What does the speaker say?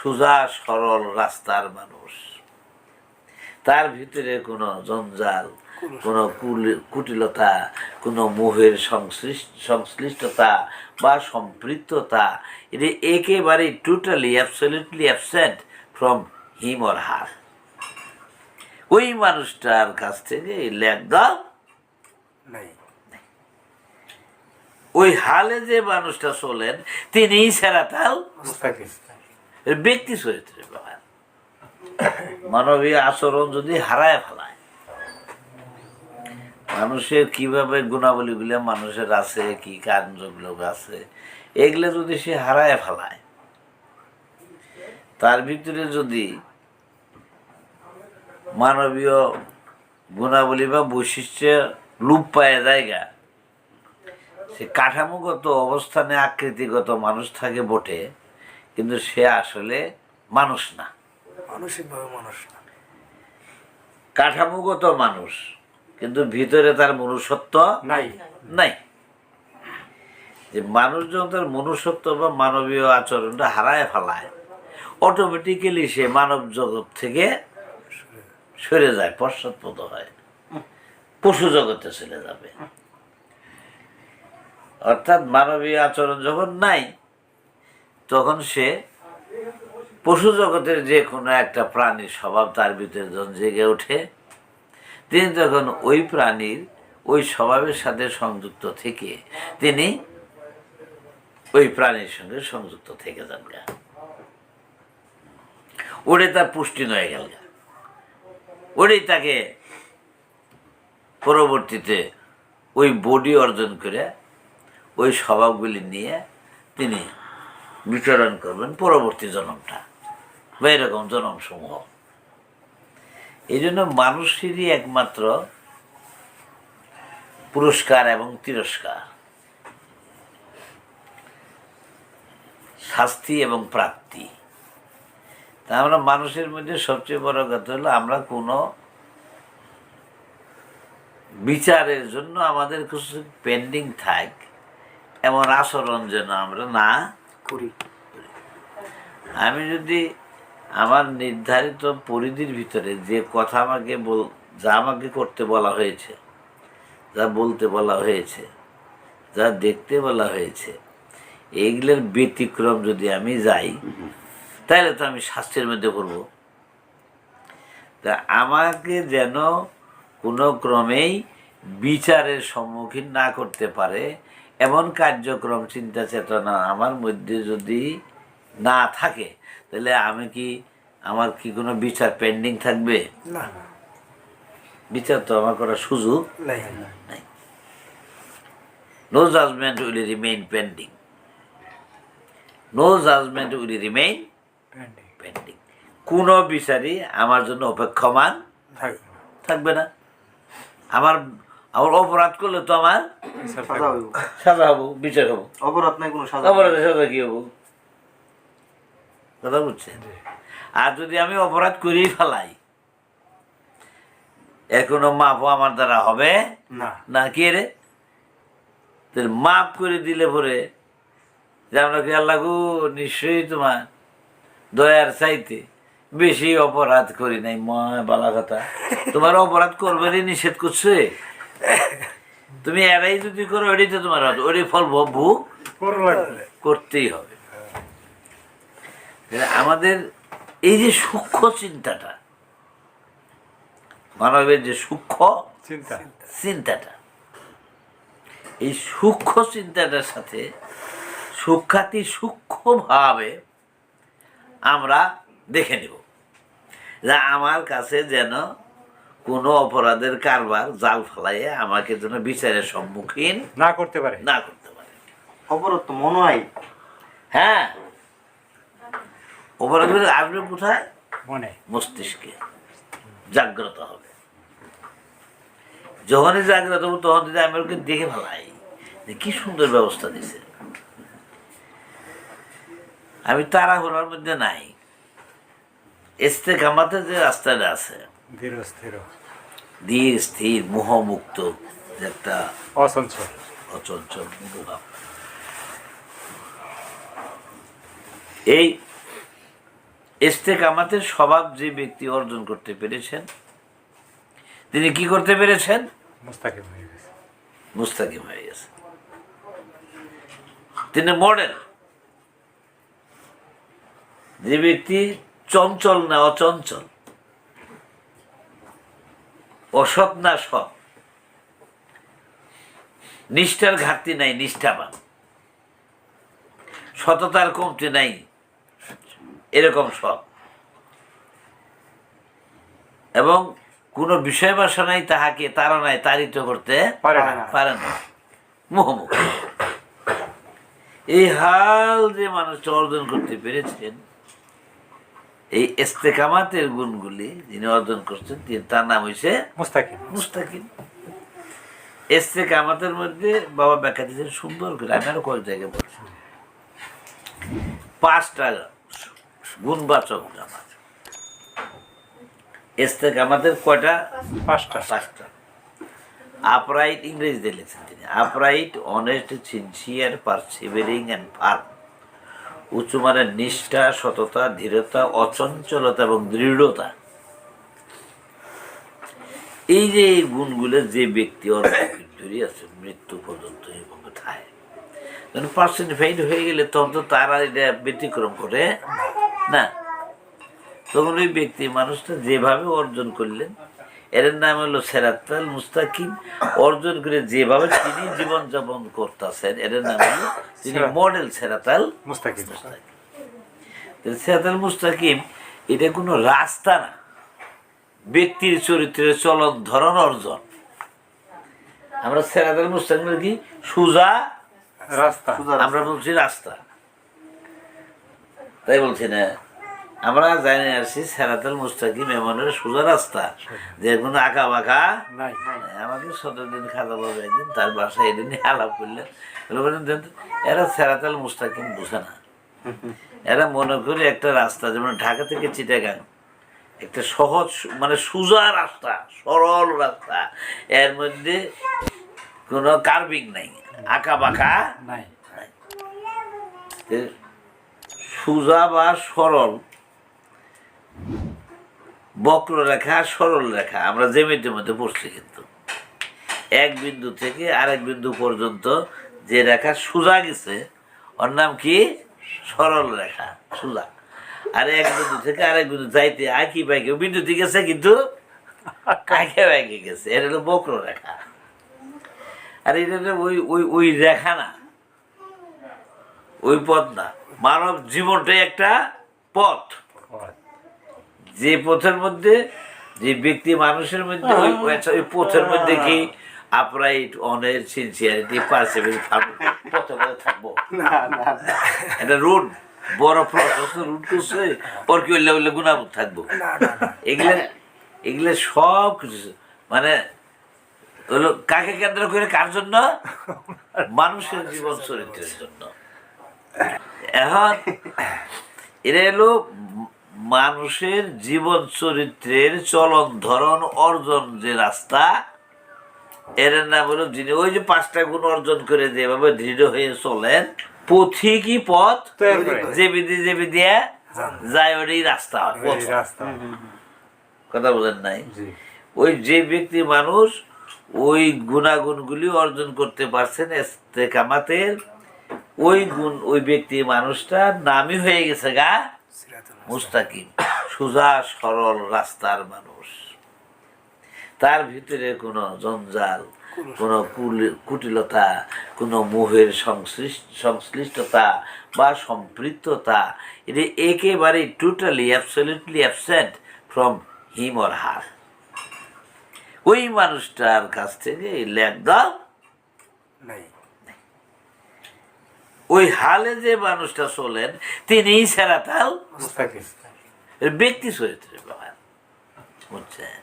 সোজা সরল রাস্তার মানুষ। তার ভিতরে কোনো জঞ্জাল কোনো কুটিলতা কোনো মোহের সংশ্লিষ্ট সংশ্লিষ্টতা বা সম্পৃক্ততা এটা একেবারে totally absolutely absent from him or her ওই মানুষটার কাছ থেকে নাই। ওই হালে যে মানুষটা চলেন তিনিই সেরাতাল মুস্তাকিম। ব্যক্তি চরিত্রের ব্যাপার। মানবীয় আচরণ যদি হারায় ফেলায়, মানুষের কীভাবে গুণাবলীগুলো মানুষের আছে, কি কার্যগুলো আছে, এগুলো যদি সে হারায় ফেলায়, তার ভিতরে যদি মানবীয় গুণাবলী বা বৈশিষ্ট্য লুপ পায় জায়গা, সে কাঠামোগত অবস্থানে আকৃতিগত মানুষ থাকে বটে। কিন্তু সে আসলে মানুষ না। মানসিকভাবে মানুষ না। কাঠামোগত মানুষ কিন্তু ভিতরে তার মনুষ্যত্ব নাই। নাই। যে মানুষ যখন তার মনুষ্যত্ব বা মানবীয় আচরণটা হারায় ফেলায় অটোমেটিক্যালি সে মানব জগৎ থেকে সরে যায় পশ্চাৎপদ হয়। পশু জগতে চলে যাবে। অর্থাৎ মানবীয় আচরণ যখন নাই তখন সে পশু জগতের যে কোনো একটা প্রাণীর স্বভাব তার ভিতরে যখন জেগে ওঠে, তিনি তখন ওই প্রাণীর ওই স্বভাবের সাথে সংযুক্ত থেকে তিনি ওই প্রাণীর সঙ্গে সংযুক্ত থেকে যান গা। ওরে তার পুষ্টি নয় গেল গা। ওরেই তাকে পরবর্তীতে ওই বডি অর্জন করে ওই স্বভাবগুলি নিয়ে তিনি বিচরণ করবেন পরবর্তী জনমটা বা এরকম জন্মসমূহ। এই জন্য মানুষেরই একমাত্র পুরস্কার এবং তিরস্কার। শাস্তি এবং প্রাপ্তি। তা আমরা মানুষের মধ্যে সবচেয়ে বড় কথা হলো আমরা কোনো বিচারের জন্য আমাদের কিছু পেন্ডিং থাক, এমন আচরণ যেন আমরা না করি। আমি যদি আমার নির্ধারিত পরিধির ভিতরে যে কথা আমাকে বল, যা আমাকে করতে বলা হয়েছে, যা বলতে বলা হয়েছে, যা দেখতে বলা হয়েছে, এইগুলোর ব্যতিক্রম যদি আমি যাই, তাহলে তো আমি শাস্তির মধ্যে পড়ব তা আমাকে যেন কোনো ক্রমেই বিচারের সম্মুখীন না করতে পারে এমন কার্যক্রম চিন্তা চেতনা আমার মধ্যে যদি না থাকে তাহলে আমি কি আমার কি কোনো বিচার পেন্ডিং থাকবে? না। বিচার তো আমার করার সুযোগ নাই। No judgement will remain pending no judgement will remain pending কোনো বিচারই আমার জন্য অপেক্ষমান থাকবে না। থাকবে না। আমার আমার অপরাধ করলে তো আমার সাজা হব বিচার হব। অপরাধ নাই কোনো সাজা অপরাধের সাজা কি হব? কথা বুঝছেন? আর যদি আমি অপরাধ করেই ফেলাই মাপও আমার দ্বারা হবে? না। না কে রে? মাপ করে দিলে পরে যে আমরা কি আল্লাহ গো নিশ্চয়ই তোমার দয়ার চাইতে বেশি অপরাধ করি নাই মা বালা কথা। তোমার অপরাধ করবারই নিষেধ করছে? তুমি এরাই যদি করো ওটাই তো তোমার হাত ওটাই ফল ভোগ করতেই হবে। আমাদের এই যে সূক্ষ্ম চিন্তাটা মানবের যে সূক্ষ্ম চিন্তা। চিন্তাটা এই সূক্ষ্ম চিন্তাটার সাথে সূক্ষাতি সূক্ষ্মভাবে আমরা দেখে নেব যে আমার কাছে যেন কোনো অপরাধের কারবার জাল ফেলাইয়ে আমাকে যেন বিচারের সম্মুখীন না করতে পারে। না করতে পারে। অপরাধ তো মনে হয়। হ্যাঁ। অপরাধগুলো আসবে কোথায়? মনে। মস্তিষ্কে। জাগ্রত হবে। যখনই জাগ্রত হবে তখন যদি আমি ওকে দেখে ফেলাই কি সুন্দর ব্যবস্থা দিছে। আমি তাড়াহুড়ার মধ্যে নাই। এসতে কামাতে যে রাস্তাটা আছে ধীর স্থির ধীর স্থির মোহমুক্ত একটা অসঞ্চল অচঞ্চল মনোভাব। এই ইস্তেকামাতের স্বভাব যে ব্যক্তি অর্জন করতে পেরেছেন তিনি কি করতে পেরেছেন? মুস্তাকিম হয়ে গেছে। মুস্তাকিম হয়ে গেছে। তিনি মডেল যে ব্যক্তি চঞ্চল না অচঞ্চল অসৎ না সৎ? নিষ্ঠার ঘাটতি নাই নিষ্ঠাবান। সততার কমতি নাই এরকম সব এবং কোনো বিষয় বাসনাই তাহাকে তাড়নায় তাড়িত করতে পারে না। মোহমুখ এই হাল যে মানুষটা অর্জন করতে পেরেছেন এই ইস্তেকামাতের গুণগুলি যিনি অর্জন করছেন তিনি তার নাম হয়েছে মুস্তাকিম। মুস্তাকিম। ইস্তেকামাতের মধ্যে বাবা ব্যাখ্যা দিয়েছেন সুন্দর করে আমি আরও কয়েক জায়গায় বলছি। পাঁচটা গুণবাচক জামাত। ইস্তেকামাতের কয়টা? পাঁচটা। পাঁচটা। আপরাইট ইংরেজিতে লিখছেন তিনি। Upright honest sincere persevering and firm উচ্চমানের নিষ্ঠা, সততা, ধীরতা, অচঞ্চলতা এবং দৃঢ়তা। এই যে এই গুণগুলো যে ব্যক্তি ধরে আছে, মৃত্যু পর্যন্ত হয়ে গেলে তখন তো তারা এটা ব্যতিক্রম করে, না? তখন ওই ব্যক্তি মানুষটা যেভাবে অর্জন করলেন এর নাম হলো সেরাতাল মুস্তাকিম। অর্জন করে যেভাবে তিনি জীবনযাপন করতেছেন এর নাম হলো তিনি মডেল সেরাতাল মুস্তাকিম। মুস্তাকিম। সেরাতাল মুস্তাকিম এটা কোনো রাস্তা না। ব্যক্তির চরিত্রের চলন ধরন অর্জন। আমরা সেরাতাল মুস্তাকিম কি? সুজা রাস্তা। আমরা বলছি রাস্তা। তাই বলছি না? আমরা জানি আসছি সেরাতাল মুস্তাকিম এমন একটা সোজা রাস্তা। যে কোনো আঁকা বাঁকা নাই। আমাকে সতেরো দিন খাওয়া পাবে একদিন তার বাসায় এদিন আলাপ করলেন। এরা সেরাতাল মুস্তাকিম বুঝে না। এরা মনে করে একটা রাস্তা যেমন ঢাকা থেকে চিটাগাং একটা সহজ মানে সোজা রাস্তা সরল রাস্তা। এর মধ্যে কোনো কার্ভিং নাই আঁকা বাঁকা নাই। সোজা বা সরল বক্ররেখা সরল রেখা, আমরা জেমিতির মধ্যে পড়ছি কিন্তু। এক বিন্দু থেকে আরেক বিন্দু পর্যন্ত যে রেখা সোজা গেছে, ওর নাম কি? সরল রেখা, সোজা। আর এক বিন্দু থেকে আরেক বিন্দু যাইতে আঁকি পাইকে বিন্দু ঠিক আছে কিন্তু আঁকে পাইকে গেছে। এটা হলো বক্র রেখা। আর এটা ওই ওই ওই রেখা না। ওই পথ না। মানব জীবনটাই একটা পথ। যে পথের মধ্যে যে ব্যক্তি মানুষের মধ্যে ওই ওই- ওই পথের মধ্যে কি আপরাইট অনের সিনসিয়ারিটি পার্সিভেন্স পথে পথে থাকব। এটা রুট বড় প্রশস্ত রুট করছে ওর কি গুণাবোধ থাকব? এগুলো এগুলো সব কিছু মানে হলো কাকে কেন্দ্র করে কার জন্য? মানুষের জীবন চরিত্রের জন্য। এখন এটা হলো মানুষের জীবন চরিত্রের চলন ধরন অর্জন যে রাস্তা এর নাম হলো যিনি ওই যে পাঁচটা গুণ অর্জন করে যেভাবে দৃঢ় হয়ে চলেন পথিকই পথ? যে বিধি যে বিধিয়া যায় ওটাই রাস্তা পথ। কথা বলেন নাই? ওই যে ব্যক্তি মানুষ ওই গুণাগুণগুলি অর্জন করতে পারছেন কামাতের ওই গুণ ওই ব্যক্তি মানুষটা নামই হয়ে গেছে গা। মুস্তাকিম সোজা সরল রাস্তার মানুষ। তার ভিতরে কোনো জঞ্জাল কোনো কুটিলতা কোনো মোহের সংশ্লিষ্ট সংশ্লিষ্টতা বা সম্পৃক্ততা এটা একেবারে totally absolutely absent from him or her ওই মানুষটার কাছ থেকে এই একদম নাই। ওই হালে যে মানুষটা চলেন তিনি সেরাতাল ব্যক্তি চরিত্রের ব্যাপার বুঝছেন?